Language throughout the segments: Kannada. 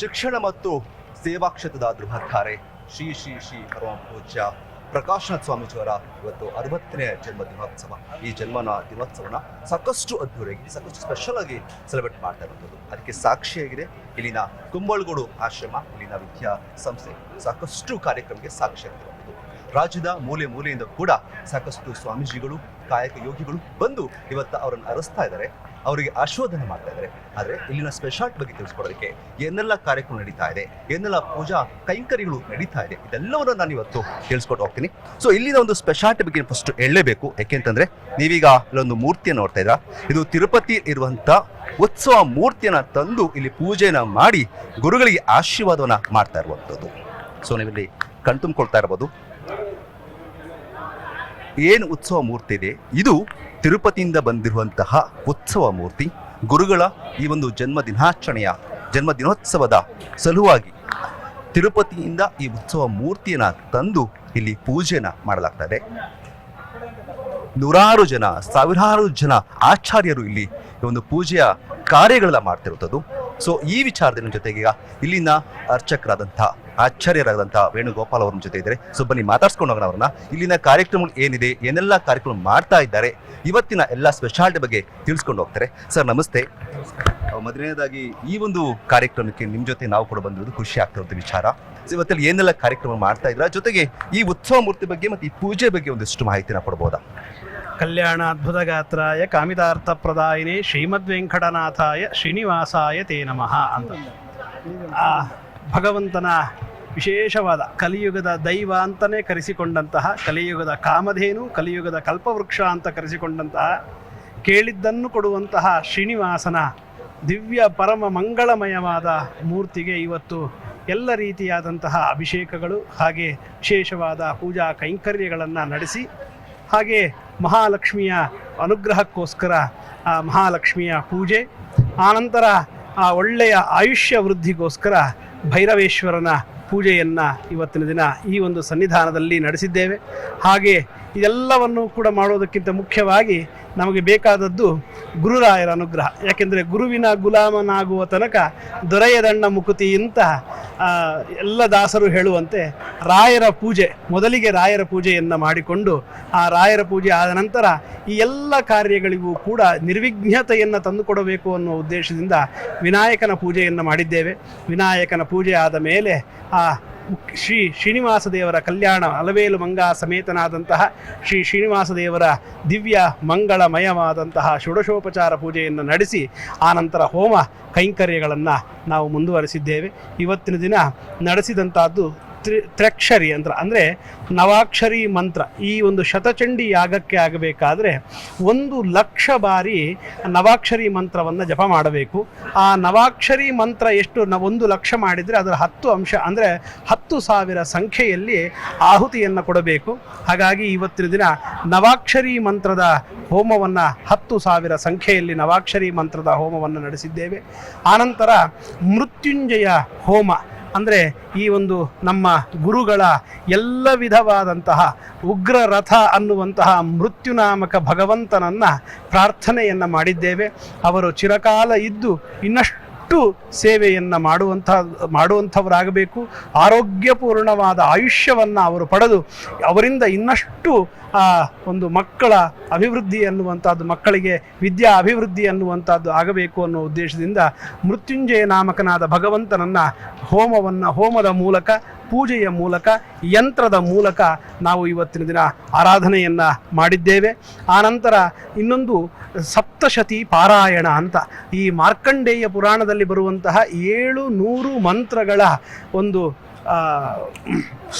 ಶಿಕ್ಷಣ ಮತ್ತು ಸೇವಾ ಕ್ಷೇತ್ರದ ಧೃವತಾರೆ ಶ್ರೀ ಶ್ರೀ ಶ್ರೀ ಪರಮ ಪೂಜ್ಯ ಪ್ರಕಾಶನಾಥ್ ಸ್ವಾಮೀಜಿಯವರ ಇವತ್ತು ಅರವತ್ತನೇ ಜನ್ಮ ದಿನೋತ್ಸವ ಈ ಜನ್ಮನ ದಿನೋತ್ಸವನ ಸಾಕಷ್ಟು ಅದ್ಭುತವಾಗಿ ಸಾಕಷ್ಟು ಸ್ಪೆಷಲ್ ಆಗಿ ಸೆಲೆಬ್ರೇಟ್ ಮಾಡ್ತಾ ಇರುವಂಥದ್ದು. ಅದಕ್ಕೆ ಸಾಕ್ಷಿಯಾಗಿದೆ ಇಲ್ಲಿನ ಕುಂಬಳಗೋಡು ಆಶ್ರಮ, ಇಲ್ಲಿನ ವಿದ್ಯಾ ಸಂಸ್ಥೆ ಸಾಕಷ್ಟು ಕಾರ್ಯಕ್ರಮಕ್ಕೆ ಸಾಕ್ಷಿಯಾಗಿರುವಂಥದ್ದು ರಾಜ್ಯದ ಮೂಲೆ ಮೂಲೆಯಿಂದ ಕೂಡ ಸಾಕಷ್ಟು ಸ್ವಾಮೀಜಿಗಳು ಕಾಯಕ ಯೋಗಿಗಳು ಬಂದು ಇವತ್ತು ಅವರನ್ನು ಅರಸ್ತಾ ಇದ್ದಾರೆ ಅವರಿಗೆ ಆಶೋಧನೆ ಮಾಡ್ತಾ ಇದ್ದಾರೆ ಆದರೆ ಇಲ್ಲಿನ ಸ್ಪೆಷಾಲಿಟಿ ಬಗ್ಗೆ ತಿಳಿಸ್ಕೊಡೋದಕ್ಕೆ ಏನೆಲ್ಲ ಕಾರ್ಯಕ್ರಮ ನಡೀತಾ ಇದೆ? ಏನೆಲ್ಲ ಪೂಜಾ ಕೈಂಕರಿಗಳು ನಡೀತಾ ಇದೆ? ಇದೆಲ್ಲವನ್ನು ನಾನು ಇವತ್ತು ತಿಳಿಸ್ಕೊಟ್ಟು ಹೋಗ್ತೀನಿ. ಸೊ ಇಲ್ಲಿನ ಒಂದು ಸ್ಪೆಷಾಲಿಟಿ ಬಗ್ಗೆ ಫಸ್ಟ್ ಹೇಳಲೇಬೇಕು. ಯಾಕೆಂತಂದ್ರೆ ನೀವೀಗ ಇಲ್ಲೊಂದು ಮೂರ್ತಿಯನ್ನು ನೋಡ್ತಾ ಇದ್ದೀರಾ? ಇದು ತಿರುಪತಿ ಇರುವಂತ ಉತ್ಸವ ಮೂರ್ತಿಯನ್ನ ತಂದು ಇಲ್ಲಿ ಪೂಜೆನ ಮಾಡಿ ಗುರುಗಳಿಗೆ ಆಶೀರ್ವಾದವನ್ನು ಮಾಡ್ತಾ ಇರುವಂಥದ್ದು ಸೊ ನೀವಿಲ್ಲಿ ಕಣ್ತುಂಬಿಕೊಳ್ತಾ ಇರ್ಬೋದು. ಏನು ಉತ್ಸವ ಮೂರ್ತಿ ಇದೆ? ಇದು ತಿರುಪತಿಯಿಂದ ಬಂದಿರುವಂತಹ ಉತ್ಸವ ಮೂರ್ತಿ. ಗುರುಗಳ ಈ ಒಂದು ಜನ್ಮ ದಿನಾಚರಣೆಯ ಜನ್ಮ ದಿನೋತ್ಸವದ ಸಲುವಾಗಿ ತಿರುಪತಿಯಿಂದ ಈ ಉತ್ಸವ ಮೂರ್ತಿಯನ್ನ ತಂದು ಇಲ್ಲಿ ಪೂಜೆನ ಮಾಡಲಾಗ್ತದೆ. ನೂರಾರು ಜನ, ಸಾವಿರಾರು ಜನ ಆಚಾರ್ಯರು ಇಲ್ಲಿ ಈ ಒಂದು ಪೂಜೆಯ ಕಾರ್ಯಗಳನ್ನ ಮಾಡ್ತಿರುವಂಥದ್ದು ಸೊ ಈ ವಿಚಾರದ ಜೊತೆಗೆ ಇಲ್ಲಿನ ಅರ್ಚಕರಾದಂಥ, ಆಚಾರ್ಯರಾದಂಥ ವೇಣುಗೋಪಾಲ್ ಅವ್ರ ಜೊತೆ ಇದ್ದಾರೆ. ಸೊ ಬನ್ನಿ ಮಾತಾಡ್ಸ್ಕೊಂಡು ಹೋಗೋಣ ಅವ್ರನ್ನ. ಇಲ್ಲಿನ ಕಾರ್ಯಕ್ರಮಗಳು ಏನಿದೆ, ಏನೆಲ್ಲ ಕಾರ್ಯಕ್ರಮ ಮಾಡ್ತಾ ಇದ್ದಾರೆ, ಇವತ್ತಿನ ಎಲ್ಲ ಸ್ಪೆಷಾಲಿಟಿ ಬಗ್ಗೆ ತಿಳಿಸ್ಕೊಂಡು ಹೋಗ್ತಾರೆ. ಸರ್ ನಮಸ್ತೆ. ಮೊದಲನೇದಾಗಿ ಈ ಒಂದು ಕಾರ್ಯಕ್ರಮಕ್ಕೆ ನಿಮ್ಮ ಜೊತೆ ನಾವು ಕೂಡ ಬಂದಿರೋದು ಖುಷಿ ಆಗ್ತಿರೋದು ವಿಚಾರ. ಇವತ್ತಲ್ಲಿ ಏನೆಲ್ಲ ಕಾರ್ಯಕ್ರಮ ಮಾಡ್ತಾ ಇದ್ರ? ಜೊತೆಗೆ ಈ ಉತ್ಸವ ಮೂರ್ತಿ ಬಗ್ಗೆ ಮತ್ತು ಈ ಪೂಜೆ ಬಗ್ಗೆ ಒಂದಿಷ್ಟು ಮಾಹಿತಿನ ಕೊಡ್ಬೋದಾ? ಕಲ್ಯಾಣ ಅದ್ಭುತಗಾತ್ರಾಯ ಕಾಮಿತಾರ್ಥ ಪ್ರದಾಯಿನೇ ಶ್ರೀಮದ್ ವೆಂಕಟನಾಥಾಯ ಶ್ರೀನಿವಾಸಾಯ ತೇ ನಮಃ ಅಂತ. ಭಗವಂತನ ವಿಶೇಷವಾದ ಕಲಿಯುಗದ ದೈವ ಅಂತಲೇ ಕರೆಸಿಕೊಂಡಂತಹ, ಕಲಿಯುಗದ ಕಾಮಧೇನು, ಕಲಿಯುಗದ ಕಲ್ಪವೃಕ್ಷ ಅಂತ ಕರೆಸಿಕೊಂಡಂತಹ, ಕೇಳಿದ್ದನ್ನು ಕೊಡುವಂತಹ ಶ್ರೀನಿವಾಸನ ದಿವ್ಯ ಪರಮ ಮಂಗಳಮಯವಾದ ಮೂರ್ತಿಗೆ ಇವತ್ತು ಎಲ್ಲ ರೀತಿಯಾದಂತಹ ಅಭಿಷೇಕಗಳು ಹಾಗೆ ವಿಶೇಷವಾದ ಪೂಜಾ ಕೈಂಕರ್ಯಗಳನ್ನು ನಡೆಸಿ ಹಾಗೆ ಮಹಾಲಕ್ಷ್ಮಿಯ ಅನುಗ್ರಹಕ್ಕೋಸ್ಕರ ಆ ಮಹಾಲಕ್ಷ್ಮಿಯ ಪೂಜೆ ಆನಂತರ ಆ ಒಳ್ಳೆಯ ಆಯುಷ್ಯ ವೃದ್ಧಿಗೋಸ್ಕರ ಭೈರವೇಶ್ವರನ ಪೂಜೆಯನ್ನು ಇವತ್ತಿನ ದಿನ ಈ ಒಂದು ಸನ್ನಿಧಾನದಲ್ಲಿ ನಡೆಸಿದ್ದೇವೆ. ಹಾಗೆ ಇದೆಲ್ಲವನ್ನು ಕೂಡ ಮಾಡೋದಕ್ಕಿಂತ ಮುಖ್ಯವಾಗಿ ನಮಗೆ ಬೇಕಾದದ್ದು ಗುರುರಾಯರ ಅನುಗ್ರಹ. ಯಾಕೆಂದರೆ ಗುರುವಿನ ಗುಲಾಮನಾಗುವ ತನಕ ದೊರೆಯದಣ್ಣ ಮುಕುತಿ ಅಂತ ಎಲ್ಲ ದಾಸರು ಹೇಳುವಂತೆ ರಾಯರ ಪೂಜೆ, ಮೊದಲಿಗೆ ರಾಯರ ಪೂಜೆಯನ್ನು ಮಾಡಿಕೊಂಡು ಆ ರಾಯರ ಪೂಜೆ ಆದ ನಂತರ ಈ ಎಲ್ಲ ಕಾರ್ಯಗಳಿಗೂ ಕೂಡ ನಿರ್ವಿಘ್ನತೆಯನ್ನು ತಂದುಕೊಡಬೇಕು ಅನ್ನುವ ಉದ್ದೇಶದಿಂದ ವಿನಾಯಕನ ಪೂಜೆಯನ್ನು ಮಾಡಿದ್ದೇವೆ. ವಿನಾಯಕನ ಪೂಜೆ ಆದ ಮೇಲೆ ಆ ಶ್ರೀ ಶ್ರೀನಿವಾಸ ದೇವರ ಕಲ್ಯಾಣ ಅಲವೇಲು ಮಂಗ ಸಮೇತನಾದಂತಹ ಶ್ರೀ ಶ್ರೀನಿವಾಸ ದೇವರ ದಿವ್ಯ ಮಂಗಳಮಯವಾದಂತಹ ಷೋಡಶೋಪಚಾರ ಪೂಜೆಯನ್ನು ನಡೆಸಿ ಆನಂತರ ಹೋಮ ಕೈಂಕರ್ಯಗಳನ್ನು ನಾವು ಮುಂದುವರಿಸಿದ್ದೇವೆ. ಇವತ್ತಿನ ದಿನ ನಡೆಸಿದಂಥದ್ದು ತ್ರಿ, ತ್ರ್ಯಕ್ಷರಿ ಯಂತ್ರ ಅಂದರೆ ನವಾಕ್ಷರಿ ಮಂತ್ರ. ಈ ಒಂದು ಶತಚಂಡಿ ಯಾಗಕ್ಕೆ ಆಗಬೇಕಾದ್ರೆ ಒಂದು ಲಕ್ಷ ಬಾರಿ ನವಾಕ್ಷರಿ ಮಂತ್ರವನ್ನು ಜಪ ಮಾಡಬೇಕು. ಆ ನವಾಕ್ಷರಿ ಮಂತ್ರ ಎಷ್ಟು ನ, ಒಂದು ಲಕ್ಷ ಮಾಡಿದರೆ ಅದರ ಹತ್ತು ಅಂಶ, ಅಂದರೆ ಹತ್ತು ಸಾವಿರ ಸಂಖ್ಯೆಯಲ್ಲಿ ಆಹುತಿಯನ್ನು ಕೊಡಬೇಕು. ಹಾಗಾಗಿ ಇವತ್ತಿನ ದಿನ ನವಾಕ್ಷರಿ ಮಂತ್ರದ ಹೋಮವನ್ನು ಹತ್ತು ಸಾವಿರ ಸಂಖ್ಯೆಯಲ್ಲಿ ನವಾಕ್ಷರಿ ಮಂತ್ರದ ಹೋಮವನ್ನು ನಡೆಸಿದ್ದೇವೆ. ಆನಂತರ ಮೃತ್ಯುಂಜಯ ಹೋಮ. ಅಂದರೆ ಈ ಒಂದು ನಮ್ಮ ಗುರುಗಳ ಎಲ್ಲ ವಿಧವಾದಂತಹ ಉಗ್ರ ರಥ ಅನ್ನುವಂತಹ ಮೃತ್ಯುನಾಮಕ ಭಗವಂತನನ್ನು ಪ್ರಾರ್ಥನೆಯನ್ನು ಮಾಡಿದ್ದೇವೆ. ಅವರು ಚಿರಕಾಲ ಇದ್ದು ಇನ್ನಷ್ಟು ಸೇವೆಯನ್ನು ಮಾಡುವಂಥ, ಮಾಡುವಂಥವರಾಗಬೇಕು. ಆರೋಗ್ಯಪೂರ್ಣವಾದ ಆಯುಷ್ಯವನ್ನು ಅವರು ಪಡೆದು ಅವರಿಂದ ಇನ್ನಷ್ಟು, ಆ, ಒಂದು ಮಕ್ಕಳ ಅಭಿವೃದ್ಧಿ ಅನ್ನುವಂಥದ್ದು, ಮಕ್ಕಳಿಗೆ ವಿದ್ಯಾ ಅಭಿವೃದ್ಧಿ ಅನ್ನುವಂಥದ್ದು ಆಗಬೇಕು ಅನ್ನೋ ಉದ್ದೇಶದಿಂದ ಮೃತ್ಯುಂಜಯ ನಾಮಕನಾದ ಭಗವಂತನನ್ನು ಹೋಮವನ್ನು, ಹೋಮದ ಮೂಲಕ ಪೂಜೆಯ ಮೂಲಕ, ಯಂತ್ರದ ಮೂಲಕ ನಾವು ಇವತ್ತಿನ ದಿನ ಆರಾಧನೆಯನ್ನು ಮಾಡಿದ್ದೇವೆ. ಆನಂತರ ಇನ್ನೊಂದು ಸಪ್ತಶತಿ ಪಾರಾಯಣ ಅಂತ. ಈ ಮಾರ್ಕಂಡೇಯ ಪುರಾಣದಲ್ಲಿ ಬರುವಂತಹ ಏಳು ನೂರು ಮಂತ್ರಗಳ ಒಂದು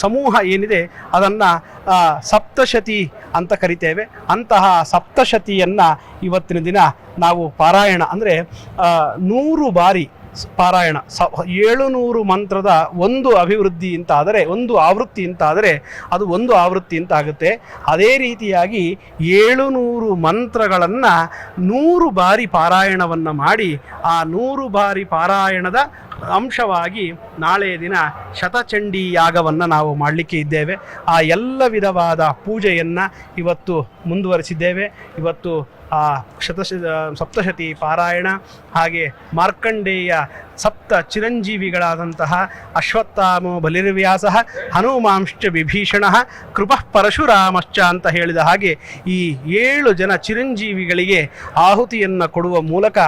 ಸಮೂಹ ಏನಿದೆ, ಅದನ್ನು ಸಪ್ತಶತಿ ಅಂತ ಕರಿತೇವೆ. ಅಂತಹ ಸಪ್ತಶತಿಯನ್ನು ಇವತ್ತಿನ ದಿನ ನಾವು ಪಾರಾಯಣ ಅಂದರೆ ನೂರು ಬಾರಿ ಪಾರಾಯಣ. ಸ ಏಳುನೂರು ಮಂತ್ರದ ಒಂದು ಅಭಿವೃದ್ಧಿ ಇಂತಾದರೆ, ಒಂದು ಆವೃತ್ತಿ ಇಂತಾದರೆ ಅದು ಒಂದು ಆವೃತ್ತಿ ಅಂತ ಆಗುತ್ತೆ. ಅದೇ ರೀತಿಯಾಗಿ ಏಳುನೂರು ಮಂತ್ರಗಳನ್ನು ನೂರು ಬಾರಿ ಪಾರಾಯಣವನ್ನು ಮಾಡಿ, ಆ ನೂರು ಬಾರಿ ಪಾರಾಯಣದ ಅಂಶವಾಗಿ ನಾಳೆ ದಿನ ಶತಚಂಡಿ ಯಾಗವನ್ನು ನಾವು ಮಾಡಲಿಕ್ಕೆ ಇದ್ದೇವೆ. ಆ ಎಲ್ಲ ವಿಧವಾದ ಪೂಜೆಯನ್ನು ಇವತ್ತು ಮುಂದುವರಿಸಿದ್ದೇವೆ. ಇವತ್ತು ಆ ಶತಶ ಸಪ್ತಶತಿ ಪಾರಾಯಣ ಹಾಗೆ ಮಾರ್ಕಂಡೇಯ ಸಪ್ತ ಚಿರಂಜೀವಿಗಳಾದಂತಹ ಅಶ್ವತ್ಥಾಮೋ ಬಲಿರ್ವ್ಯಾಸ ಹನುಮಾಂಶ್ಚ ವಿಭೀಷಣ ಕೃಪಃ ಪರಶುರಾಮಶ್ಚ ಅಂತ ಹೇಳಿದ ಹಾಗೆ ಈ ಏಳು ಜನ ಚಿರಂಜೀವಿಗಳಿಗೆ ಆಹುತಿಯನ್ನು ಕೊಡುವ ಮೂಲಕ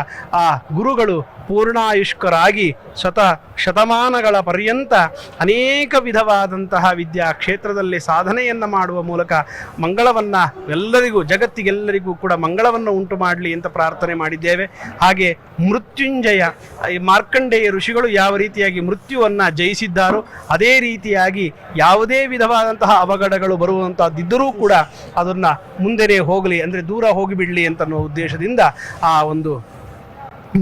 ಆ ಗುರುಗಳು ಪೂರ್ಣಾಯುಷ್ಕರಾಗಿ ಶತ ಶತಮಾನಗಳ ಪರ್ಯಂತ ಅನೇಕ ವಿಧವಾದಂತಹ ವಿದ್ಯಾ ಕ್ಷೇತ್ರದಲ್ಲಿ ಸಾಧನೆಯನ್ನು ಮಾಡುವ ಮೂಲಕ ಮಂಗಳವನ್ನು ಎಲ್ಲರಿಗೂ, ಜಗತ್ತಿಗೆಲ್ಲರಿಗೂ ಕೂಡ ಮಂಗಳವನ್ನು ಉಂಟು ಮಾಡಲಿ ಅಂತ ಪ್ರಾರ್ಥನೆ ಮಾಡಿದ್ದೇವೆ. ಹಾಗೆ ಮೃತ್ಯುಂಜಯ, ಈ ಮಾರ್ಕಂಡೇಯ ಋಷಿಗಳು ಯಾವ ರೀತಿಯಾಗಿ ಮೃತ್ಯುವನ್ನು ಜಯಿಸಿದ್ದಾರೋ ಅದೇ ರೀತಿಯಾಗಿ ಯಾವುದೇ ವಿಧವಾದಂತಹ ಅವಘಡಗಳು ಬರುವಂತಹದ್ದಿದ್ದರೂ ಕೂಡ ಅದನ್ನು ಮುಂದೆನೇ ಹೋಗಲಿ, ಅಂದರೆ ದೂರ ಹೋಗಿಬಿಡಲಿ ಅಂತ ಅನ್ನೋ ಉದ್ದೇಶದಿಂದ ಆ ಒಂದು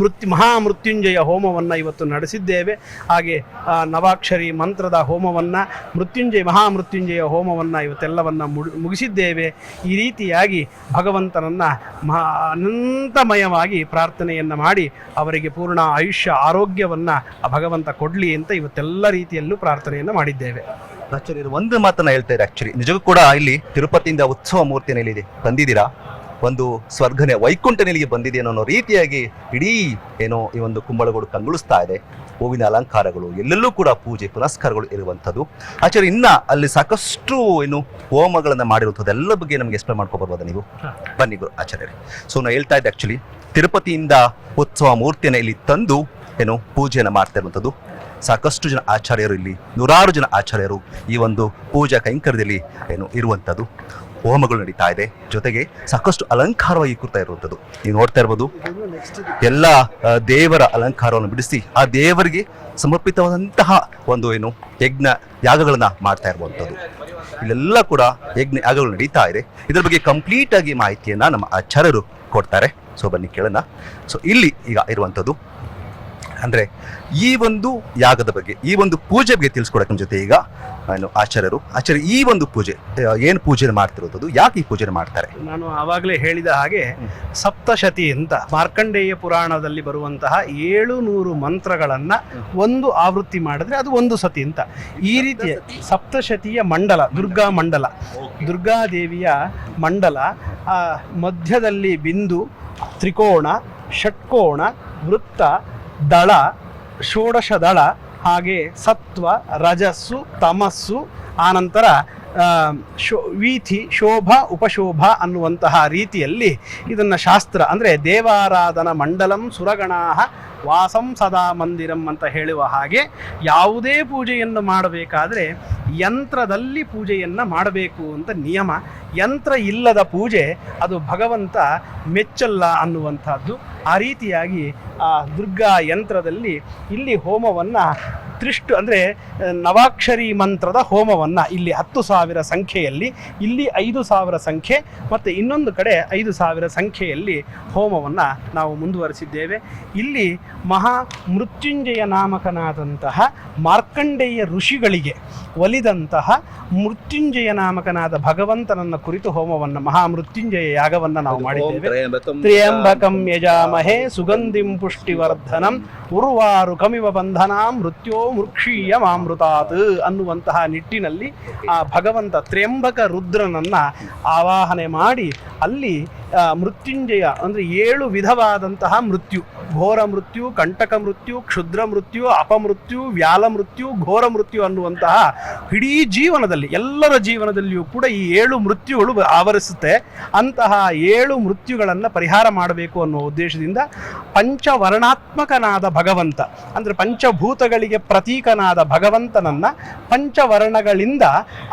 ಮೃತ್ಯು ಮಹಾಮೃತ್ಯುಂಜಯ ಹೋಮವನ್ನು ಇವತ್ತು ನಡೆಸಿದ್ದೇವೆ. ಹಾಗೆ ನವಾಕ್ಷರಿ ಮಂತ್ರದ ಹೋಮವನ್ನು, ಮೃತ್ಯುಂಜಯ ಮಹಾಮೃತ್ಯುಂಜಯ ಹೋಮವನ್ನು ಇವತ್ತೆಲ್ಲವನ್ನು ಮುಗಿಸಿದ್ದೇವೆ. ಈ ರೀತಿಯಾಗಿ ಭಗವಂತನನ್ನು ಮಹಾ ಅನಂತಮಯವಾಗಿ ಪ್ರಾರ್ಥನೆಯನ್ನು ಮಾಡಿ ಅವರಿಗೆ ಪೂರ್ಣ ಆಯುಷ್ಯ, ಆರೋಗ್ಯವನ್ನು ಭಗವಂತ ಕೊಡಲಿ ಅಂತ ಇವತ್ತೆಲ್ಲ ರೀತಿಯಲ್ಲೂ ಪ್ರಾರ್ಥನೆಯನ್ನು ಮಾಡಿದ್ದೇವೆ. ಆಕ್ಚುಲಿ ಒಂದು ಮಾತನ್ನು ಹೇಳ್ತಾ ಇದ್ದಾರೆ ಆಕ್ಚುಲಿ ನಿಜಕ್ಕೂ ಕೂಡ ಇಲ್ಲಿ ತಿರುಪತಿಯಿಂದ ಉತ್ಸವ ಮೂರ್ತಿ ಇಲ್ಲಿ ಬಂದಿದ್ದೀರಾ? ಒಂದು ಸ್ವರ್ಗನೆ ವೈಕುಂಠ ನೆಲೆಗೆ ಬಂದಿದೆ ಅನ್ನೋ ರೀತಿಯಾಗಿ ಇಡೀ ಏನೋ ಈ ಒಂದು ಕುಂಬಳಗಳು ಕಂಗೊಳಿಸ್ತಾ ಇದೆ. ಹೂವಿನ ಅಲಂಕಾರಗಳು ಎಲ್ಲೆಲ್ಲೂ ಕೂಡ ಪೂಜೆ ಪುನಸ್ಕಾರಗಳು ಇರುವಂಥದ್ದು. ಆಚಾರ್ಯ ಇನ್ನ ಅಲ್ಲಿ ಸಾಕಷ್ಟು ಏನು ಹೋಮಗಳನ್ನು ಮಾಡಿರುವಂಥದ್ದು ಎಲ್ಲ ಬಗ್ಗೆ ನಮಗೆ ಎಕ್ಸ್ಪ್ಲೇನ್ ಮಾಡ್ಕೊಬರ್ಬೋದಾ ನೀವು. ಬನ್ನಿ ಗುರು ಆಚಾರ್ಯರೇ. ಸೊ ನಾ ಹೇಳ್ತಾ ಇದ್ದೆ ಆಕ್ಚುಲಿ ತಿರುಪತಿಯಿಂದ ಉತ್ಸವ ಮೂರ್ತಿಯನ್ನು ಇಲ್ಲಿ ತಂದು ಏನು ಪೂಜೆಯನ್ನು ಮಾಡ್ತಾ ಇರುವಂಥದ್ದು. ಸಾಕಷ್ಟು ಜನ ಆಚಾರ್ಯರು ಇಲ್ಲಿ ನೂರಾರು ಜನ ಆಚಾರ್ಯರು ಈ ಒಂದು ಪೂಜಾ ಕೈಂಕರ್ಯದಲ್ಲಿ ಏನು ಇರುವಂಥದ್ದು. ಹೋಮಗಳು ನಡೀತಾ ಇದೆ. ಜೊತೆಗೆ ಸಾಕಷ್ಟು ಅಲಂಕಾರವಾಗಿ ಕೂರ್ತಾ ಇರುವಂಥದ್ದು. ನೀವು ನೋಡ್ತಾ ಇರ್ಬೋದು, ಎಲ್ಲ ದೇವರ ಅಲಂಕಾರವನ್ನು ಬಿಡಿಸಿ ಆ ದೇವರಿಗೆ ಸಮರ್ಪಿತವಾದಂತಹ ಒಂದು ಏನು ಯಜ್ಞ ಯಾಗಗಳನ್ನ ಮಾಡ್ತಾ ಇರುವಂಥದ್ದು. ಇಲ್ಲೆಲ್ಲ ಕೂಡ ಯಜ್ಞ ಯಾಗಗಳು ನಡೀತಾ ಇದೆ. ಇದರ ಬಗ್ಗೆ ಕಂಪ್ಲೀಟ್ ಆಗಿ ಮಾಹಿತಿಯನ್ನ ನಮ್ಮ ಆಚಾರ್ಯರು ಕೊಡ್ತಾರೆ. ಸೊ ಬನ್ನಿ ಕೇಳೋಣ. ಸೊ ಇಲ್ಲಿ ಈಗ ಇರುವಂಥದ್ದು ಅಂದ್ರೆ ಈ ಒಂದು ಯಾಗದ ಬಗ್ಗೆ ಈ ಒಂದು ಪೂಜೆ ಬಗ್ಗೆ ತಿಳಿಸ್ಕೊಡಕ್ಕೆ ಜೊತೆ ಈಗ ಏನು ಆಚಾರ್ಯರು. ಆಚಾರ್ಯ ಈ ಒಂದು ಪೂಜೆ ಏನು ಪೂಜೆ ಮಾಡ್ತಿರೋದು? ಯಾಕೆ ಈ ಪೂಜೆ ಮಾಡ್ತಾರೆ? ನಾನು ಆವಾಗಲೇ ಹೇಳಿದ ಹಾಗೆ ಸಪ್ತಶತಿ ಅಂತ ಮಾರ್ಕಂಡೇಯ ಪುರಾಣದಲ್ಲಿ ಬರುವಂತಹ ಏಳು ನೂರು ಮಂತ್ರಗಳನ್ನು ಒಂದು ಆವೃತ್ತಿ ಮಾಡಿದ್ರೆ ಅದು ಒಂದು ಸತಿ ಅಂತ. ಈ ರೀತಿಯ ಸಪ್ತಶತಿಯ ಮಂಡಲ ದುರ್ಗಾ ಮಂಡಲ. ದುರ್ಗಾದೇವಿಯ ಮಂಡಲ ಆ, ಮಧ್ಯದಲ್ಲಿ ಬಿಂದು ತ್ರಿಕೋಣ ಷಟ್ಕೋಣ ವೃತ್ತ ದಳ, ಷೋಡಶ ದಳ, ಹಾಗೆ ಸತ್ವ, ರಜಸ್ಸು, ತಮಸ್ಸು ಆನಂತರ ಶೋ, ವೀಥಿ, ಶೋಭ, ಉಪಶೋಭ ಅನ್ನುವಂತಹ ರೀತಿಯಲ್ಲಿ ಇದನ್ನು ಶಾಸ್ತ್ರ, ಅಂದರೆ ದೇವಾರಾಧನ ಮಂಡಲಂ ಸುರಗಣಾಹ ವಾಸಂ ಸದಾ ಮಂದಿರಂ ಅಂತ ಹೇಳುವ ಹಾಗೆ ಯಾವುದೇ ಪೂಜೆಯನ್ನು ಮಾಡಬೇಕಾದ್ರೆ ಯಂತ್ರದಲ್ಲಿ ಪೂಜೆಯನ್ನು ಮಾಡಬೇಕು ಅಂತ ನಿಯಮ. ಯಂತ್ರ ಇಲ್ಲದ ಪೂಜೆ, ಅದು ಭಗವಂತ ಮೆಚ್ಚಲ್ಲ ಅನ್ನುವಂಥದ್ದು. ಆ ರೀತಿಯಾಗಿ ಆ ದುರ್ಗಾ ಯಂತ್ರದಲ್ಲಿ ಇಲ್ಲಿ ಹೋಮವನ್ನು ತ್ರಿಷ್ಟು ಅಂದರೆ ನವಾಕ್ಷರಿ ಮಂತ್ರದ ಹೋಮವನ್ನು ಇಲ್ಲಿ ಹತ್ತು ಸಾವಿರ ಸಂಖ್ಯೆಯಲ್ಲಿ, ಇಲ್ಲಿ ಐದು ಸಾವಿರ ಸಂಖ್ಯೆ ಮತ್ತು ಇನ್ನೊಂದು ಕಡೆ ಐದು ಸಾವಿರ ಸಂಖ್ಯೆಯಲ್ಲಿ ಹೋಮವನ್ನು ನಾವು ಮುಂದುವರಿಸಿದ್ದೇವೆ. ಇಲ್ಲಿ ಮಹಾ ಮೃತ್ಯುಂಜಯ ನಾಮಕನಾದಂತಹ ಮಾರ್ಕಂಡೇಯ ಋಷಿಗಳಿಗೆ ಒಲಿದಂತಹ ಮೃತ್ಯುಂಜಯ ನಾಮಕನಾದ ಭಗವಂತನನ್ನ ಕುರಿತು ಹೋಮವನ್ನು ಮಹಾ ಮೃತ್ಯುಂಜಯ ಯಾಗವನ್ನು ನಾವು ಮಾಡಿದ್ದೇವೆ. ತ್ರಿಯಂಬಕಂ ಯಜಾಮಹೇ ಸುಗಂಧಿಂ ಪುಷ್ಟಿವರ್ಧನಂ ಉರ್ವಾರು ಕಮಿವ ಬಂಧನ ಮೃತ್ಯೋ ಮೃಕ್ಷೀಯ ಮಾಮೃತಾತ್ ಅನ್ನುವಂತಹ ನಿಟ್ಟಿನಲ್ಲಿ ಆ ಭಗವಂತ ತ್ರ್ಯಂಬಕ ರುದ್ರನನ್ನ ಆವಾಹನೆ ಮಾಡಿ ಅಲ್ಲಿ ಮೃತ್ಯುಂಜಯ ಅಂದರೆ ಏಳು ವಿಧವಾದಂತಹ ಮೃತ್ಯು. ಘೋರ ಮೃತ್ಯು, ಕಂಟಕ ಮೃತ್ಯು, ಕ್ಷುದ್ರ ಮೃತ್ಯು ಅಪಮೃತ್ಯು ವ್ಯಾಲ ಮೃತ್ಯು, ಘೋರ ಮೃತ್ಯು ಅನ್ನುವಂತಹ ಇಡೀ ಜೀವನದಲ್ಲಿ, ಎಲ್ಲರ ಜೀವನದಲ್ಲಿಯೂ ಕೂಡ ಈ ಏಳು ಮೃತ್ಯುಗಳು ಆವರಿಸುತ್ತೆ. ಅಂತಹ ಏಳು ಮೃತ್ಯುಗಳನ್ನು ಪರಿಹಾರ ಮಾಡಬೇಕು ಅನ್ನೋ ಉದ್ದೇಶದಿಂದ ಪಂಚವರ್ಣಾತ್ಮಕನಾದ ಭಗವಂತ, ಅಂದರೆ ಪಂಚಭೂತಗಳಿಗೆ ಪ್ರತೀಕನಾದ ಭಗವಂತನನ್ನು ಪಂಚವರ್ಣಗಳಿಂದ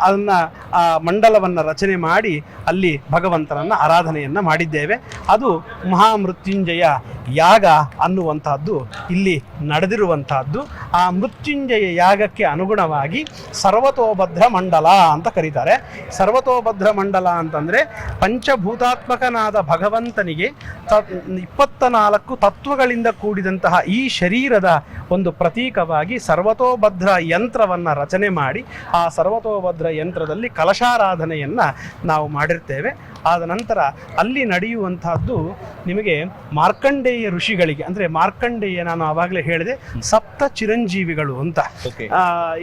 ಅದನ್ನು ಆ ಮಂಡಲವನ್ನು ರಚನೆ ಮಾಡಿ ಅಲ್ಲಿ ಭಗವಂತನನ್ನು ಆರಾಧನೆಯನ್ನು ಮಾಡಿದ್ದೇವೆ. ಅದು ಮಹಾಮೃತ್ಯುಂಜಯ ಯಾಗ ಅನ್ನುವಂತಹದ್ದು ಇಲ್ಲಿ ನಡೆದಿರುವಂತಹದ್ದು ಆ ಮೃತ್ಯುಂಜಯ ಯಾಗಕ್ಕೆ ಅನುಗುಣವಾಗಿ ಸರ್ವತೋಭದ್ರ ಮಂಡಲ ಅಂತ ಕರೀತಾರೆ. ಸರ್ವತೋಭದ್ರ ಮಂಡಲ ಅಂತಂದರೆ ಪಂಚಭೂತಾತ್ಮಕನಾದ ಭಗವಂತನಿಗೆ ತ ಇಪ್ಪತ್ತ ನಾಲ್ಕು ತತ್ವಗಳಿಂದ ಕೂಡಿದಂತಹ ಈ ಶರೀರದ ಒಂದು ಪ್ರತೀಕವಾಗಿ ಸರ್ವತೋಭದ್ರ ಯಂತ್ರವನ್ನು ರಚನೆ ಮಾಡಿ, ಆ ಸರ್ವತೋಭದ್ರ ಯಂತ್ರದಲ್ಲಿ ಕಲಶಾರಾಧನೆಯನ್ನು ನಾವು ಮಾಡಿರ್ತೇವೆ. ಆದ ನಂತರ ಅಲ್ಲಿ ನಡೆಯುವಂತಹದ್ದು ನಿಮಗೆ ಮಾರ್ಕಂಡೇಯ ಋಷಿಗಳಿಗೆ ಅಂದರೆ ಮಾರ್ಕಂಡೇಯ ನಾನು ಆವಾಗಲೇ ಹೇಳಿದೆ ಸಪ್ತ ಚಿರಂಜೀವಿಗಳು ಅಂತ. ಓಕೆ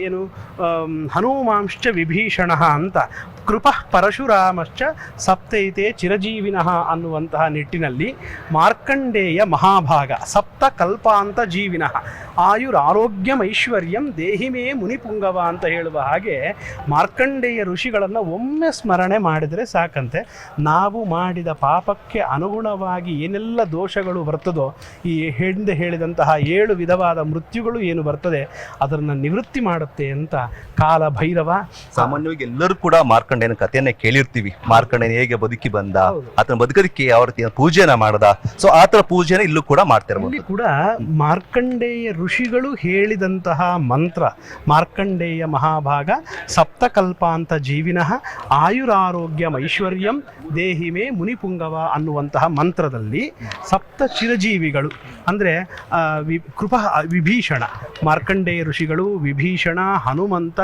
ಏನು ಹನುಮಾಂಶ್ಚ ವಿಭೀಷಣ ಅಂತ. ಕೃಪ ಪರಶುರಾಮಶ್ಚ ಸಪ್ತೈತೆ ಚಿರಜೀವಿನಃ ಅನ್ನುವಂತಹ ನಿಟ್ಟಿನಲ್ಲಿ ಮಾರ್ಕಂಡೇಯ ಮಹಾಭಾಗ ಸಪ್ತ ಕಲ್ಪಾಂತ ಜೀವಿನಃ. ಆಯುರ್ ಆರೋಗ್ಯಂ ಐಶ್ವರ್ಯಂ ದೇಹಿಮೇ ಮುನಿಪುಂಗವ ಅಂತ ಹೇಳುವ ಹಾಗೆ ಮಾರ್ಕಂಡೇಯ ಋಷಿಗಳನ್ನು ಒಮ್ಮೆ ಸ್ಮರಣೆ ಮಾಡಿದರೆ ಸಾಕಂತೆ. ನಾವು ಮಾಡಿದ ಪಾಪಕ್ಕೆ ಅನುಗುಣವಾಗಿ ಏನೆಲ್ಲ ದೋಷಗಳು ಬರ್ತದೋ ಈ ಹಿಂದೆ ಹೇಳಿದಂತಹ ಏಳು ವಿಧವಾದ ಮೃತ್ಯುಗಳು ಏನು ಬರ್ತದೆ ಅದನ್ನು ನಿವೃತ್ತಿ ಮಾಡುತ್ತೆ ಅಂತ ಕಾಲ ಭೈರವ ಸಾಮಾನ್ಯವಾಗಿ ಎಲ್ಲರೂ ಕೂಡ ಮಾರ್ಕಂಡೇಯನ ಕಥೆಯನ್ನ ಕೇಳಿರ್ತೀವಿ. ಮಾರ್ಕಂಡೇಯನ ಹೇಗೆ ಬದುಕಿ ಬಂದ. ಆತನ ಬದುಕೋದಕ್ಕೆ ಯಾವ ರೀತಿಯ ಪೂಜೆನ ಮಾಡದ. ಸೊ ಆತರ ಪೂಜೆನ ಇಲ್ಲೂ ಕೂಡ ಮಾಡ್ತಿರಬಹುದು ಕೂಡ ಮಾರ್ಕಂಡೇಯ ಋಷಿಗಳು ಹೇಳಿದಂತಹ ಮಂತ್ರ ಮಾರ್ಕಂಡೇಯ ಮಹಾಭಾಗ ಸಪ್ತಕಲ್ಪಾಂತ ಜೀವಿನಃ ಆಯುರಾರೋಗ್ಯಂ ಐಶ್ವರ್ಯಂ ದೇಹಿಮೆ ಮುನಿಪುಂಗವ ಅನ್ನುವಂತಹ ಮಂತ್ರದಲ್ಲಿ ಸಪ್ತ ಚಿರಜೀವಿಗಳು, ಅಂದರೆ ವಿ, ಕೃಪ ವಿಭೀಷಣ, ಮಾರ್ಕಂಡೇಯ ಋಷಿಗಳು, ವಿಭೀಷಣ, ಹನುಮಂತ,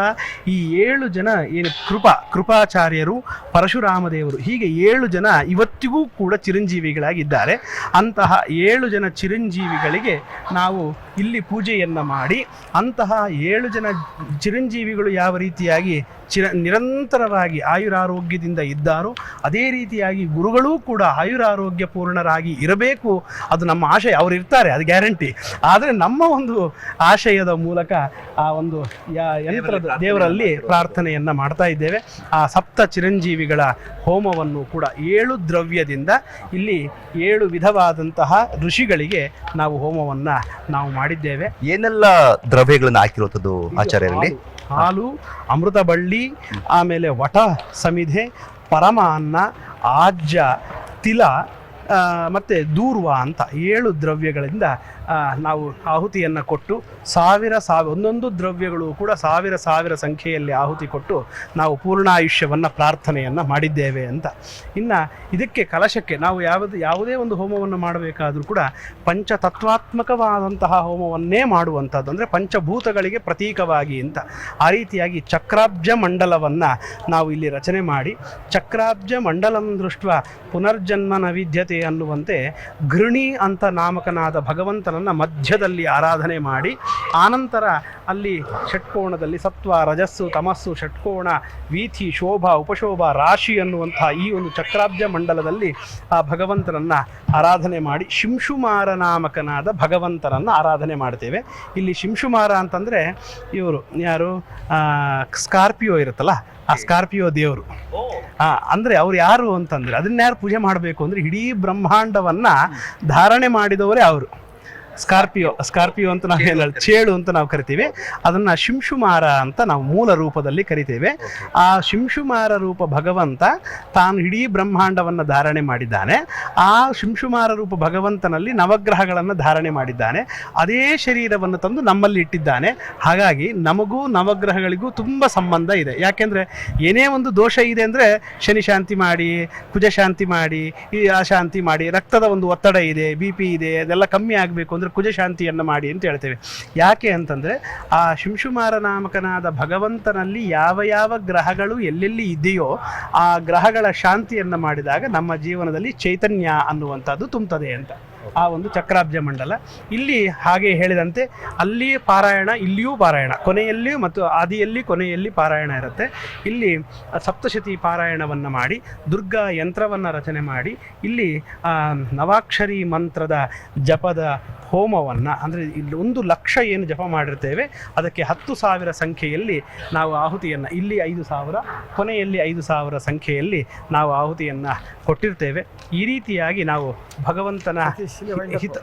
ಈ ಏಳು ಜನ ಏನು ಕೃಪ, ಕೃಪಾಚಾರ್ಯರು ಪರಶುರಾಮ ದೇವರು ಹೀಗೆ ಏಳು ಜನ ಇವತ್ತಿಗೂ ಕೂಡ ಚಿರಂಜೀವಿಗಳಾಗಿದ್ದಾರೆ. ಅಂತಹ ಏಳು ಜನ ಚಿರಂಜೀವಿಗಳಿಗೆ ನಾವು ಇಲ್ಲಿ ಪೂಜೆಯನ್ನು ಮಾಡಿ, ಅಂತಹ ಏಳು ಜನ ಚಿರಂಜೀವಿಗಳು ಯಾವ ರೀತಿಯಾಗಿ ಚಿರ, ನಿರಂತರವಾಗಿ ಆಯುರಾರೋಗ್ಯದಿಂದ ಇದ್ದಾರೋ, ಅದೇ ರೀತಿಯಾಗಿ ಗುರುಗಳೂ ಕೂಡ ಆಯುರಾರೋಗ್ಯ ಪೂರ್ಣರಾಗಿ ಇರಬೇಕು. ಅದು ನಮ್ಮ ಆಶಯ ಅವ್ರು ಇರ್ತಾರೆ ಅದು ಗ್ಯಾರಂಟಿ. ಆದರೆ ನಮ್ಮ ಒಂದು ಆಶಯದ ಮೂಲಕ ಆ ಒಂದು ಯಂತ್ರದ ದೇವರಲ್ಲಿ ಪ್ರಾರ್ಥನೆಯನ್ನು ಮಾಡ್ತಾ ಇದ್ದೇವೆ. ಆ ಸಪ್ತ ಚಿರಂಜೀವಿಗಳ ಹೋಮವನ್ನು ಕೂಡ ಏಳು ದ್ರವ್ಯದಿಂದ ಇಲ್ಲಿ ಏಳು ವಿಧವಾದಂತಹ ಋಷಿಗಳಿಗೆ ನಾವು ಹೋಮವನ್ನು ನಾವು ಮಾಡಿದ್ದೇವೆ. ಏನೆಲ್ಲ ದ್ರವ್ಯಗಳನ್ನು ಹಾಕಿರುವಂಥದ್ದು ಆಚಾರ್ಯರಲ್ಲಿ? ಹಾಲು- ಹಾಲು ಅಮೃತ ಬಳ್ಳಿ ಆಮೇಲೆ ವಟ ಸಮಿಧೆ ಪರಮ ಅನ್ನ ಆಜ್ಯ ತಿಲ ಮತ್ತು ದೂರ್ವ ಅಂತ ಏಳು ದ್ರವ್ಯಗಳಿಂದ ನಾವು ಆಹುತಿಯನ್ನು ಕೊಟ್ಟು ಸಾವಿರ ಸಾವಿರ ಒಂದೊಂದು ದ್ರವ್ಯಗಳು ಕೂಡ ಸಾವಿರ ಸಾವಿರ ಸಂಖ್ಯೆಯಲ್ಲಿ ಆಹುತಿ ಕೊಟ್ಟು ನಾವು ಪೂರ್ಣಾಯುಷ್ಯವನ್ನು ಪ್ರಾರ್ಥನೆಯನ್ನು ಮಾಡಿದ್ದೇವೆ ಅಂತ. ಇನ್ನು ಇದಕ್ಕೆ ಕಲಶಕ್ಕೆ ನಾವು ಯಾವುದು, ಯಾವುದೇ ಒಂದು ಹೋಮವನ್ನು ಮಾಡಬೇಕಾದರೂ ಕೂಡ ಪಂಚತತ್ವಾತ್ಮಕವಾದಂತಹ ಹೋಮವನ್ನೇ ಮಾಡುವಂಥದ್ದು ಅಂದರೆ ಪಂಚಭೂತಗಳಿಗೆ ಪ್ರತೀಕವಾಗಿ ಅಂತ. ಆ ರೀತಿಯಾಗಿ ಚಕ್ರಾಬ್ಜ ಮಂಡಲವನ್ನು ನಾವು ಇಲ್ಲಿ ರಚನೆ ಮಾಡಿ, ಚಕ್ರಾಬ್ಜ ಮಂಡಲಂ ದೃಷ್ಟ ಪುನರ್ಜನ್ಮನ ವಿದ್ಯತೆ ಅನ್ನುವಂತೆ ಗೃಣಿ ಅಂತ ನಾಮಕನಾದ ಭಗವಂತನನ್ನು ಮಧ್ಯದಲ್ಲಿ ಆರಾಧನೆ ಮಾಡಿ ಆನಂತರ ಅಲ್ಲಿ ಷಟ್ಕೋಣದಲ್ಲಿ ಸತ್ವ ರಜಸ್ಸು ತಮಸ್ಸು ಷಟ್ಕೋಣ ವೀಥಿ ಶೋಭಾ ಉಪಶೋಭ ರಾಶಿ ಅನ್ನುವಂತಹ ಈ ಒಂದು ಚಕ್ರಾಬ್ಜ ಮಂಡಲದಲ್ಲಿ ಆ ಭಗವಂತನನ್ನು ಆರಾಧನೆ ಮಾಡಿ ಶಿಂಶುಮಾರ ನಾಮಕನಾದ ಭಗವಂತನನ್ನು ಆರಾಧನೆ ಮಾಡ್ತೇವೆ. ಇಲ್ಲಿ ಶಿಂಶುಮಾರ ಅಂತಂದರೆ ಇವರು ಯಾರು? ಸ್ಕಾರ್ಪಿಯೋ ಇರುತ್ತಲ್ಲ ಆ ಸ್ಕಾರ್ಪಿಯೋ ದೇವರು. ಅಂದ್ರೆ ಅವ್ರು ಯಾರು ಅಂತಂದ್ರೆ ಅದನ್ನ ಯಾರು ಪೂಜೆ ಮಾಡಬೇಕು ಅಂದ್ರೆ ಇಡೀ ಬ್ರಹ್ಮಾಂಡವನ್ನ ಧಾರಣೆ ಮಾಡಿದವರೇ ಅವರು. ಸ್ಕಾರ್ಪಿಯೋ ಸ್ಕಾರ್ಪಿಯೋ ಅಂತ ನಾವು ಹೇಳ ಚೇಳು ಅಂತ ನಾವು ಕರಿತೀವಿ. ಅದನ್ನ ಶಿಂಶುಮಾರ ಅಂತ ನಾವು ಮೂಲ ರೂಪದಲ್ಲಿ ಕರಿತೇವೆ. ಆ ಶಿಂಶುಮಾರ ರೂಪ ಭಗವಂತ ತಾನು ಇಡೀ ಬ್ರಹ್ಮಾಂಡವನ್ನು ಧಾರಣೆ ಮಾಡಿದ್ದಾನೆ. ಆ ಶಿಂಶುಮಾರ ರೂಪ ಭಗವಂತನಲ್ಲಿ ನವಗ್ರಹಗಳನ್ನು ಧಾರಣೆ ಮಾಡಿದ್ದಾನೆ. ಅದೇ ಶರೀರವನ್ನು ತಂದು ನಮ್ಮಲ್ಲಿ ಇಟ್ಟಿದ್ದಾನೆ. ಹಾಗಾಗಿ ನಮಗೂ ನವಗ್ರಹಗಳಿಗೂ ತುಂಬ ಸಂಬಂಧ ಇದೆ. ಯಾಕೆಂದರೆ ಏನೇ ಒಂದು ದೋಷ ಇದೆ ಅಂದರೆ ಶನಿ ಶಾಂತಿ ಮಾಡಿ ಕುಜ ಶಾಂತಿ ಮಾಡಿ ಈ ಅಶಾಂತಿ ಶಾಂತಿ ಮಾಡಿ ರಕ್ತದ ಒಂದು ಒತ್ತಡ ಇದೆ ಬಿ ಪಿ ಇದೆ ಅದೆಲ್ಲ ಕಮ್ಮಿ ಆಗಬೇಕು ಅಂದರೆ ಕುಜ ಶಾಂತಿಯನ್ನು ಮಾಡಿ ಅಂತ ಹೇಳ್ತೇವೆ. ಯಾಕೆ ಅಂತಂದರೆ ಆ ಶಿಂಶುಮಾರ ನಾಮಕನಾದ ಭಗವಂತನಲ್ಲಿ ಯಾವ ಯಾವ ಗ್ರಹಗಳು ಎಲ್ಲೆಲ್ಲಿ ಇದೆಯೋ ಆ ಗ್ರಹಗಳ ಶಾಂತಿಯನ್ನು ಮಾಡಿದಾಗ ನಮ್ಮ ಜೀವನದಲ್ಲಿ ಚೈತನ್ಯ ಅನ್ನುವಂಥದ್ದು ತುಂಬುತ್ತದೆ ಅಂತ. ಆ ಒಂದು ಚಕ್ರಾಬ್ಜ ಮಂಡಲ. ಇಲ್ಲಿ ಹಾಗೆ ಹೇಳಿದಂತೆ ಅಲ್ಲಿ ಪಾರಾಯಣ, ಇಲ್ಲಿಯೂ ಪಾರಾಯಣ, ಕೊನೆಯಲ್ಲಿಯೂ ಮತ್ತು ಆದಿಯಲ್ಲಿ, ಕೊನೆಯಲ್ಲಿ ಪಾರಾಯಣ ಇರುತ್ತೆ. ಇಲ್ಲಿ ಸಪ್ತಶತಿ ಪಾರಾಯಣವನ್ನು ಮಾಡಿ, ದುರ್ಗಾ ಯಂತ್ರವನ್ನು ರಚನೆ ಮಾಡಿ, ಇಲ್ಲಿ ನವಾಕ್ಷರಿ ಮಂತ್ರದ ಜಪದ ಹೋಮವನ್ನು, ಅಂದರೆ ಇಲ್ಲಿ ಒಂದು ಲಕ್ಷ ಏನು ಜಪ ಮಾಡಿರ್ತೇವೆ, ಅದಕ್ಕೆ ಹತ್ತು ಸಾವಿರ ಸಂಖ್ಯೆಯಲ್ಲಿ ನಾವು ಆಹುತಿಯನ್ನು, ಇಲ್ಲಿ ಐದು ಸಾವಿರ, ಕೊನೆಯಲ್ಲಿ ಐದು ಸಾವಿರ ಸಂಖ್ಯೆಯಲ್ಲಿ ನಾವು ಆಹುತಿಯನ್ನು ಕೊಟ್ಟಿರ್ತೇವೆ. ಈ ರೀತಿಯಾಗಿ ನಾವು ಭಗವಂತನ ಹಿತ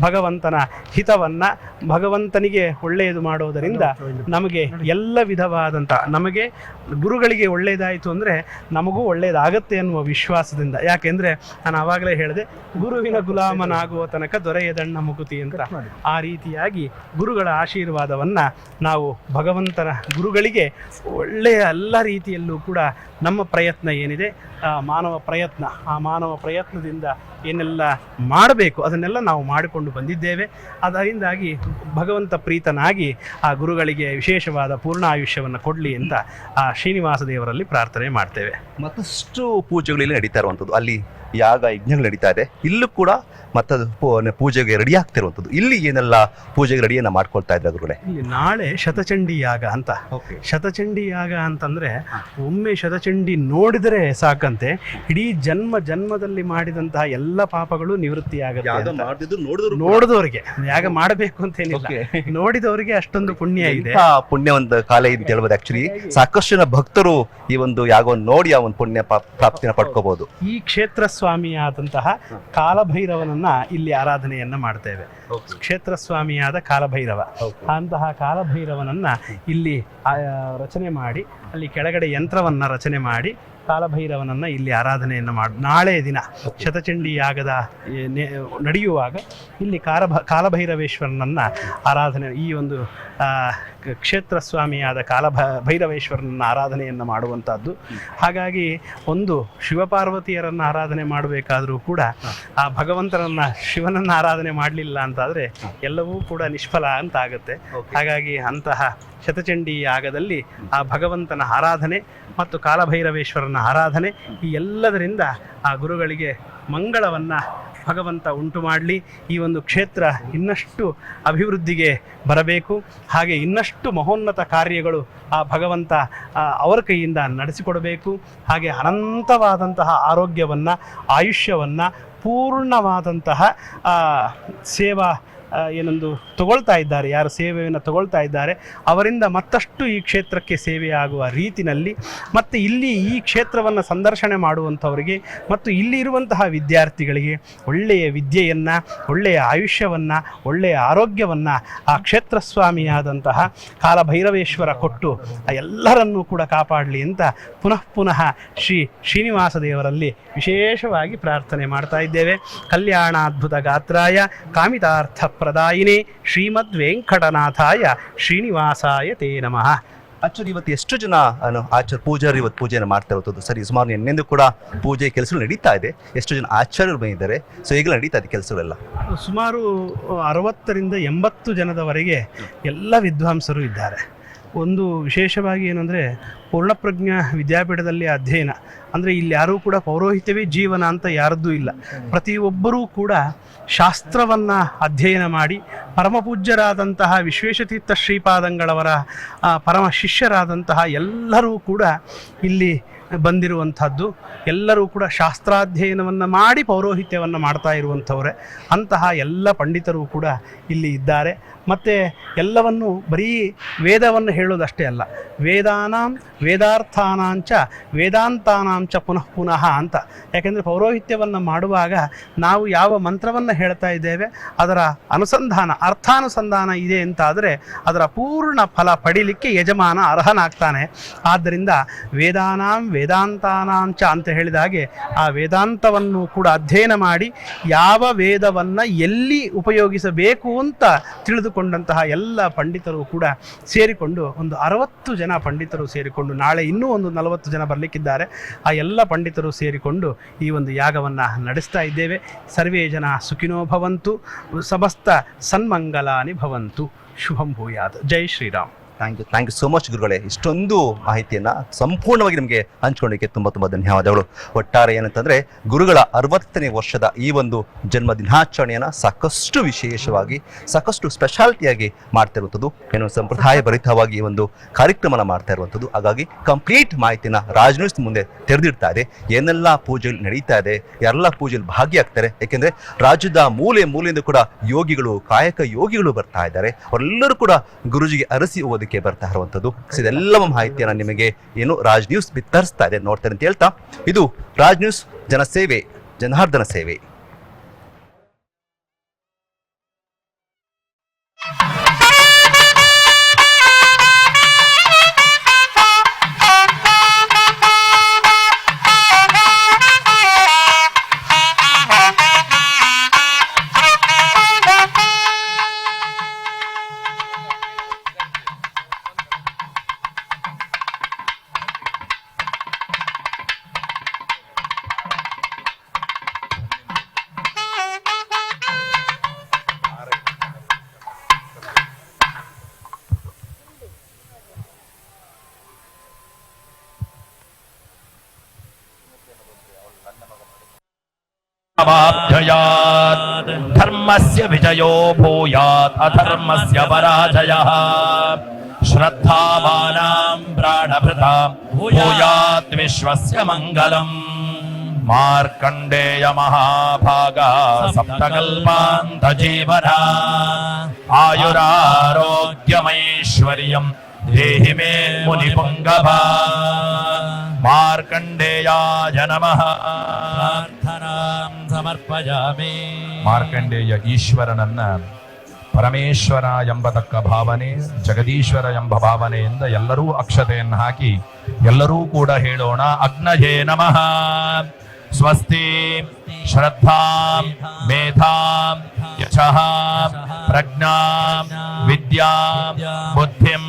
ಭಗವಂತನ ಹಿತವನ್ನು ಭಗವಂತನಿಗೆ ಒಳ್ಳೆಯದು ಮಾಡೋದರಿಂದ ನಮಗೆ ಎಲ್ಲ ವಿಧವಾದಂಥ ನಮಗೆ ಗುರುಗಳಿಗೆ ಒಳ್ಳೆಯದಾಯಿತು ಅಂದರೆ ನಮಗೂ ಒಳ್ಳೆಯದಾಗತ್ತೆ ಅನ್ನುವ ವಿಶ್ವಾಸದಿಂದ. ಯಾಕೆಂದರೆ ನಾನು ಆವಾಗಲೇ ಹೇಳಿದೆ ಗುರುವಿನ ಗುಲಾಮನಾಗುವ ತನಕ ದೊರೆಯದಣ್ಣ ಮುಗುತಿ ಅಂತ ಆ ರೀತಿಯಾಗಿ ಗುರುಗಳ ಆಶೀರ್ವಾದವನ್ನು ನಾವು ಭಗವಂತನ ಗುರುಗಳಿಗೆ ಒಳ್ಳೆಯ ಎಲ್ಲ ರೀತಿಯಲ್ಲೂ ಕೂಡ ನಮ್ಮ ಪ್ರಯತ್ನ ಏನಿದೆ ಆ ಮಾನವ ಪ್ರಯತ್ನ ಆ ಮಾನವ ಪ್ರಯತ್ನದಿಂದ ಏನೆಲ್ಲ ಮಾಡಬೇಕು ಅದನ್ನೆಲ್ಲ ನಾವು ಮಾಡಿಕೊಂಡು ಬಂದಿದ್ದೇವೆ. ಅದರಿಂದಾಗಿ ಭಗವಂತ ಪ್ರೀತನಾಗಿ ಆ ಗುರುಗಳಿಗೆ ವಿಶೇಷವಾದ ಪೂರ್ಣ ಆಯುಷ್ಯವನ್ನು ಕೊಡಲಿ ಅಂತ ಆ ಶ್ರೀನಿವಾಸ ದೇವರಲ್ಲಿ ಪ್ರಾರ್ಥನೆ ಮಾಡ್ತೇವೆ. ಮತ್ತಷ್ಟು ಪೂಜೆಗಳಲ್ಲಿ ನಡೀತಾ ಇರುವಂಥದ್ದು ಅಲ್ಲಿ ಯಾಗ ಯಜ್ಞಗಳು ನಡೀತಾ ಇದೆ. ಇಲ್ಲೂ ಕೂಡ ಮತ್ತದು ಪೂ- ಪೂಜೆಗೆ ರೆಡಿ ಆಗ್ತಿರುವಂಥದ್ದು. ಇಲ್ಲಿ ಏನೆಲ್ಲ ಪೂಜೆಗೆ ರೆಡಿಯನ್ನ ಮಾಡ್ಕೊಳ್ತಾ ಇದ್ದಾರೆ ಗುರುಗಳೇ? ನಾಳೆ ಶತಚಂಡಿ ಯಾಗ ಅಂತ. ಶತಚಂಡಿ ಯಾಗ ಅಂತಂದ್ರೆ ಒಮ್ಮೆ ಶತಚಂಡಿ ನೋಡಿದರೆ ಸಾಕಂತೆ. ಇಡೀ ಜನ್ಮ ಜನ್ಮದಲ್ಲಿ ಮಾಡಿದಂತಹ ಎಲ್ಲ ಪಾಪಗಳು ನಿವೃತ್ತಿ ಆಗುತ್ತೆ ನೋಡಿದವರಿಗೆ. ಯಾಗ ಮಾಡಬೇಕು ಅಂತ ಏನಿಲ್ಲ ನೋಡಿದವರಿಗೆ ಅಷ್ಟೊಂದು ಪುಣ್ಯ ಇದೆ. ಪುಣ್ಯ ಒಂದು ಕಾಲ ಅಂತ ಹೇಳ್ಬೋದು ಆಕ್ಚುಲಿ ಸಾಕಷ್ಟು ಜನ ಭಕ್ತರು ಈ ಒಂದು ಯಾಗವನ್ನು ನೋಡಿ ಆ ಒಂದು ಪುಣ್ಯ ಪ್ರಾಪ್ತಿನ ಪಡ್ಕೋಬಹುದು ಈ ಕ್ಷೇತ್ರ ಸ್ವಾಮಿಯಾದಂತಹ ಕಾಲಭೈರವನನ್ನ ಇಲ್ಲಿ ಆರಾಧನೆಯನ್ನ ಮಾಡ್ತೇವೆ. ಕ್ಷೇತ್ರಸ್ವಾಮಿಯಾದ ಕಾಲಭೈರವ. ಅಂತಹ ಕಾಲಭೈರವನನ್ನ ಇಲ್ಲಿ ರಚನೆ ಮಾಡಿ ಅಲ್ಲಿ ಕೆಳಗಡೆ ಯಂತ್ರವನ್ನ ರಚನೆ ಮಾಡಿ ಕಾಲಭೈರವನನ್ನ ಇಲ್ಲಿ ಆರಾಧನೆಯನ್ನು ಮಾಡಿ ನಾಳೆ ದಿನ ಶತಚಂಡಿ ಯಾಗದ ನಡೆಯುವಾಗ ಇಲ್ಲಿ ಕಾಲಭ ಕಾಲಭೈರವೇಶ್ವರನನ್ನ ಆರಾಧನೆ ಈ ಒಂದು ಕ್ಷೇತ್ರ ಸ್ವಾಮಿಯಾದ ಕಾಲಭ ಭೈರವೇಶ್ವರನನ್ನ ಆರಾಧನೆಯನ್ನು ಮಾಡುವಂಥದ್ದು ಹಾಗಾಗಿ ಒಂದು ಶಿವಪಾರ್ವತಿಯರನ್ನ ಆರಾಧನೆ ಮಾಡಬೇಕಾದರೂ ಕೂಡ ಆ ಭಗವಂತನನ್ನ ಶಿವನನ್ನ ಆರಾಧನೆ ಮಾಡಲಿಲ್ಲ ಅಂತಾದರೆ ಎಲ್ಲವೂ ಕೂಡ ನಿಷ್ಫಲ ಅಂತ ಆಗುತ್ತೆ. ಹಾಗಾಗಿ ಅಂತಹ ಶತಚಂಡಿ ಯಾಗದಲ್ಲಿ ಆ ಭಗವಂತನ ಆರಾಧನೆ ಮತ್ತು ಕಾಲಭೈರವೇಶ್ವರನ ಆರಾಧನೆ ಈ ಎಲ್ಲದರಿಂದ ಆ ಗುರುಗಳಿಗೆ ಮಂಗಳವನ್ನು ಭಗವಂತ ಉಂಟು ಮಾಡಲಿ. ಈ ಒಂದು ಕ್ಷೇತ್ರ ಇನ್ನಷ್ಟು ಅಭಿವೃದ್ಧಿಗೆ ಬರಬೇಕು. ಹಾಗೆ ಇನ್ನಷ್ಟು ಮಹೋನ್ನತ ಕಾರ್ಯಗಳು ಆ ಭಗವಂತ ಅವರ ಕೈಯಿಂದ ನಡೆಸಿಕೊಡಬೇಕು. ಹಾಗೆ ಅನಂತವಾದಂತಹ ಆರೋಗ್ಯವನ್ನು, ಆಯುಷ್ಯವನ್ನು, ಪೂರ್ಣವಾದಂತಹ ಸೇವಾ ಏನೊಂದು ತಗೊಳ್ತಾ ಇದ್ದಾರೆ, ಯಾರು ಸೇವೆಯನ್ನು ತಗೊಳ್ತಾ ಇದ್ದಾರೆ, ಅವರಿಂದ ಮತ್ತಷ್ಟು ಈ ಕ್ಷೇತ್ರಕ್ಕೆ ಸೇವೆಯಾಗುವ ರೀತಿನಲ್ಲಿ ಮತ್ತು ಇಲ್ಲಿ ಈ ಕ್ಷೇತ್ರವನ್ನು ಸಂದರ್ಶನೆ ಮಾಡುವಂಥವರಿಗೆ ಮತ್ತು ಇಲ್ಲಿ ಇರುವಂತಹ ವಿದ್ಯಾರ್ಥಿಗಳಿಗೆ ಒಳ್ಳೆಯ ವಿದ್ಯೆಯನ್ನು, ಒಳ್ಳೆಯ ಆಯುಷ್ಯವನ್ನು, ಒಳ್ಳೆಯ ಆರೋಗ್ಯವನ್ನು ಆ ಕ್ಷೇತ್ರ ಸ್ವಾಮಿಯಾದಂತಹ ಕಾಲಭೈರವೇಶ್ವರ ಕೊಟ್ಟು ಎಲ್ಲರನ್ನೂ ಕೂಡ ಕಾಪಾಡಲಿ ಅಂತ ಪುನಃ ಪುನಃ ಶ್ರೀ ಶ್ರೀನಿವಾಸ ದೇವರಲ್ಲಿ ವಿಶೇಷವಾಗಿ ಪ್ರಾರ್ಥನೆ ಮಾಡ್ತಾ ಇದ್ದೇವೆ. ಕಲ್ಯಾಣಾದ್ಭುತ ಗಾತ್ರಾಯ ಕಾಮಿತಾರ್ಥ ಪ್ರದಾಯಿನೇ ಶ್ರೀಮದ್ ವೆಂಕಟನಾಥಾಯ ಶ್ರೀನಿವಾಸಾಯ ತೇ ನಮಃ. ಆಕ್ಚುಲಿ ಇವತ್ತು ಎಷ್ಟು ಜನ ಆಚಾರ್ಯ ಪೂಜಾರಿ ಇವತ್ತು ಪೂಜೆಯನ್ನು ಮಾಡ್ತಾ ಇರೋದು ಸರಿ ಸುಮಾರು ನಿನ್ನೆಂದು ಕೂಡ ಪೂಜೆ ಕೆಲಸಗಳು ನಡೀತಾ ಇದೆ. ಎಷ್ಟು ಜನ ಆಚಾರ್ಯರು ಬಂದಿದ್ದಾರೆ. ಸೊ ಈಗಲೂ ನಡೀತಾ ಇದೆ ಕೆಲಸಗಳೆಲ್ಲ? ಸುಮಾರು ಅರವತ್ತರಿಂದ ಎಂಬತ್ತು ಜನದವರೆಗೆ ಎಲ್ಲ ವಿದ್ವಾಂಸರು ಇದ್ದಾರೆ. ಒಂದು ವಿಶೇಷವಾಗಿ ಏನಂದರೆ ಪೂರ್ಣಪ್ರಜ್ಞ ವಿದ್ಯಾಪೀಠದಲ್ಲಿ ಅಧ್ಯಯನ. ಅಂದರೆ ಇಲ್ಲಿ ಯಾರೂ ಕೂಡ ಪೌರೋಹಿತ್ಯವೇ ಜೀವನ ಅಂತ ಯಾರದ್ದೂ ಇಲ್ಲ. ಪ್ರತಿಯೊಬ್ಬರೂ ಕೂಡ ಶಾಸ್ತ್ರವನ್ನು ಅಧ್ಯಯನ ಮಾಡಿ ಪರಮಪೂಜ್ಯರಾದಂತಹ ವಿಶ್ವೇಶತೀರ್ಥ ಶ್ರೀಪಾದಂಗಳವರ ಪರಮ ಶಿಷ್ಯರಾದಂತಹ ಎಲ್ಲರೂ ಕೂಡ ಇಲ್ಲಿ ಬಂದಿರುವಂಥದ್ದು. ಎಲ್ಲರೂ ಕೂಡ ಶಾಸ್ತ್ರಾಧ್ಯಯನವನ್ನು ಮಾಡಿ ಪೌರೋಹಿತ್ಯವನ್ನು ಮಾಡ್ತಾ ಇರುವಂಥವ್ರೆ. ಅಂತಹ ಎಲ್ಲ ಪಂಡಿತರು ಕೂಡ ಇಲ್ಲಿ ಇದ್ದಾರೆ. ಮತ್ತು ಎಲ್ಲವನ್ನು ಬರೀ ವೇದವನ್ನು ಹೇಳೋದಷ್ಟೇ ಅಲ್ಲ, ವೇದಾನಾಂ ವೇದಾರ್ಥಾನಾಂಚ ವೇದಾಂತಾನಾಂಚ ಪುನಃ ಪುನಃ ಅಂತ. ಯಾಕೆಂದರೆ ಪೌರೋಹಿತ್ಯವನ್ನು ಮಾಡುವಾಗ ನಾವು ಯಾವ ಮಂತ್ರವನ್ನು ಹೇಳ್ತಾ ಇದ್ದೇವೆ, ಅದರ ಅನುಸಂಧಾನ, ಅರ್ಥಾನುಸಂಧಾನ ಇದೆ ಅಂತಾದರೆ ಅದರ ಪೂರ್ಣ ಫಲ ಪಡೀಲಿಕ್ಕೆ ಯಜಮಾನ ಅರ್ಹನಾಗ್ತಾನೆ. ಆದ್ದರಿಂದ ವೇದಾನಾಂ ವೇದಾಂತಾನಾಂಚ ಅಂತ ಹೇಳಿದ ಹಾಗೆ ಆ ವೇದಾಂತವನ್ನು ಕೂಡ ಅಧ್ಯಯನ ಮಾಡಿ ಯಾವ ವೇದವನ್ನು ಎಲ್ಲಿ ಉಪಯೋಗಿಸಬೇಕು ಅಂತ ತಿಳಿದುಕೊಂಡಂತಹ ಎಲ್ಲ ಪಂಡಿತರು ಕೂಡ ಸೇರಿಕೊಂಡು ಒಂದು ಅರವತ್ತು ಜನ ಪಂಡಿತರು ಸೇರಿಕೊಂಡು ನಾಳೆ ಇನ್ನೂ ಒಂದು ನಲವತ್ತು ಜನ ಬರಲಿಕ್ಕಿದ್ದಾರೆ. ಆ ಎಲ್ಲ ಪಂಡಿತರು ಸೇರಿಕೊಂಡು ಈ ಒಂದು ಯಾಗವನ್ನು ನಡೆಸ್ತಾ ಇದ್ದೇವೆ. ಸರ್ವೇ ಜನ ಸುಖಿನೋ ಭವಂತು, ಸಮಸ್ತ ಸನ್ಮಂಗಲಾನಿ ಭವಂತು. ಶುಭಂ ಭೂಯಾತ್. ಜೈ Shriram. Thank you thank you so much ಗುರುಗಳೇ. ಇಷ್ಟೊಂದು ಮಾಹಿತಿಯನ್ನ ಸಂಪೂರ್ಣವಾಗಿ ನಿಮಗೆ ಹಂಚ್ಕೊಳ್ಳಿಕ್ಕೆ ತುಂಬ ತುಂಬ ಧನ್ಯವಾದಗಳು. ಒಟ್ಟಾರೆ ಏನಂತಂದ್ರೆ, ಗುರುಗಳ ಅರವತ್ತನೇ ವರ್ಷದ ಈ ಒಂದು ಜನ್ಮ ದಿನಾಚರಣೆಯನ್ನು ಸಾಕಷ್ಟು ವಿಶೇಷವಾಗಿ, ಸಾಕಷ್ಟು ಸ್ಪೆಷಾಲಿಟಿಯಾಗಿ ಮಾಡ್ತಾ ಇರುವಂಥದ್ದು ಏನು ಸಂಪ್ರದಾಯ ಭರಿತವಾಗಿ ಈ ಒಂದು ಕಾರ್ಯಕ್ರಮನ ಮಾಡ್ತಾ ಇರುವಂಥದ್ದು ಹಾಗಾಗಿ ಕಂಪ್ಲೀಟ್ ಮಾಹಿತಿನ ರಾಜ್ ನ್ಯೂಸ್ ಮುಂದೆ ತೆರೆದಿಡ್ತಾ ಇದೆ. ಏನೆಲ್ಲ ಪೂಜೆಗಳು ನಡೀತಾ ಇದೆ, ಯಾರೆಲ್ಲ ಪೂಜೆಯಲ್ಲಿ ಭಾಗಿಯಾಗ್ತಾರೆ, ಏಕೆಂದರೆ ರಾಜ್ಯದ ಮೂಲೆ ಮೂಲೆಯಿಂದ ಕೂಡ ಯೋಗಿಗಳು, ಕಾಯಕ ಯೋಗಿಗಳು ಬರ್ತಾ ಇದ್ದಾರೆ. ಅವರೆಲ್ಲರೂ ಕೂಡ ಗುರುಜಿಗೆ ಅರಸಿ ಓದಕ್ಕೆ ಬರ್ತಾ ಇರುವಂಥದ್ದು ಇದೆಲ್ಲ ಮಾಹಿತಿಯನ್ನು ನಿಮಗೆ ಏನು ರಾಜ್ ನ್ಯೂಸ್ ಬಿತ್ತರಿಸ್ತಾ ಇದೆ. ನೋಡ್ತಾರೆ ಅಂತ ಹೇಳ್ತಾ, ಇದು ರಾಜ್ ನ್ಯೂಸ್ ಜನಸೇವೆ, ಜನಾರ್ದನ ಸೇವೆ. फलमवाप्नुयात् धर्मस्य विजयो भूयात् अधर्मस्य पराजयः श्रद्धावानां प्राणभृतां भूयात् विश्वस्य मङ्गलम् मार्कण्डेय महाभागा सप्तकल्पान्तजीवना आयुरारोग्यमैश्वर्यम् ದೇಹಿ ಮೇ ಮುನಿ ಪಂಗಭ ಮಾರ್ಕಂಡೇಯ ನಮಃ ಪ್ರಾರ್ಥನಾಂ ಸಮರ್ಪಯಾಮಿ ಮಾರ್ಕಂಡೇಯ ಈಶ್ವರನನ್ನ ಪರಮೇಶ್ವರ ಎಂಬತಕ್ಕ ಭಾವನೆ ಜಗದೀಶ್ವರ ಎಂಬ ಭಾವನೆಯಿಂದ ಎಲ್ಲರೂ ಅಕ್ಷತೆಯನ್ನು ಹಾಕಿ ಎಲ್ಲರೂ ಕೂಡ ಹೇಳೋಣ ಅಗ್ನಜೇ ನಮಃ. स्वस्ति श्रद्धां मेधां यशः प्रज्ञां विद्यां बुद्धिं